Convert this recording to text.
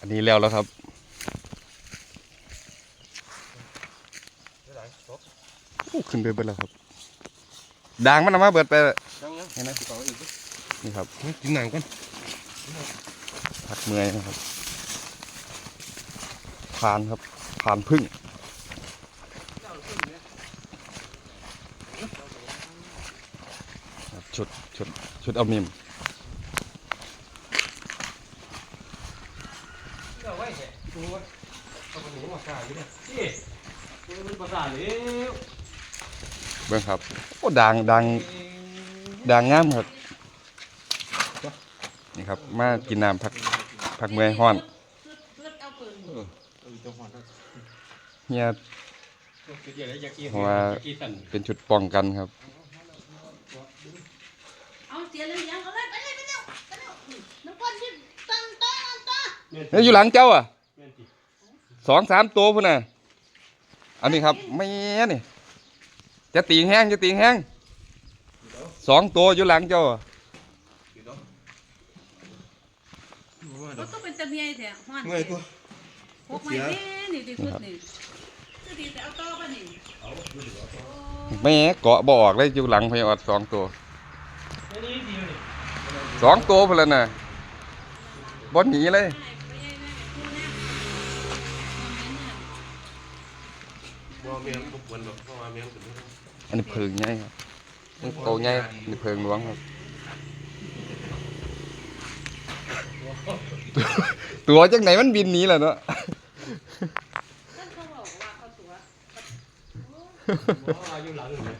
อันนี้แล้วแล้วครับโอ้ขึ้นไปเบิดแล้วครับด่างมันเอามาเบิดไปยังยังเห็นไหมต่ออีกนี่ครับกินหนังก่อนพักเมื่อยนะครับผ่านครับผ่านพึ่งครับชุดชุดชุดเอามิม เอาไว้แค่ดูว่าเอาไปหนีมาขาอยู่เนี่ยนี่มันภาษาเลยเบิ่งครับโอ้ด่างด่างด่างงามครับ นี่ครับ มากินน้ำพักพักเมื่อยห้อนเนี่ยเพราะว่าอยกกินสั่นเป็นชุดป้องกันครับเอาเสียเลยยังเอาเลยไปเลยไปเร็วไปเร็วน้ำก้อนที่ตันตัน ตันเฮ้ยอยู่หลังเจ้าอะแม่นติสองสามตัวพุ่นน่ะ อันนี้ครับไม่นี่ จะตีงแห้งจะตีงแห้งสองตัวอยู่หลังเจ้าอะก็ต้องเป็นตะเมียแท้ฮ้อนเมื่อยตัวพกไม้แท้นี่ดีสุดนี่คือดีแต่เอาต่อป่ะนี่ไม่เกาะบ่ออกเลยอยู่หลังพยอดสองตัวอันนี้ดีเลยสองตัวพุ่นแล้วน่ะบนหนีเลย บ่แม่นบ่ควรหรอกเพราะว่าแม่นเป็นอันนี้เพิงใหญ่ครับมันโตใหญ่อันนี้เพิงหลวงครับ ตัวจังไหนมันบินหนีล่ะเนาะท่านเขาบอกว่าเขาตัว บ่ว่าอยู่หลังนี่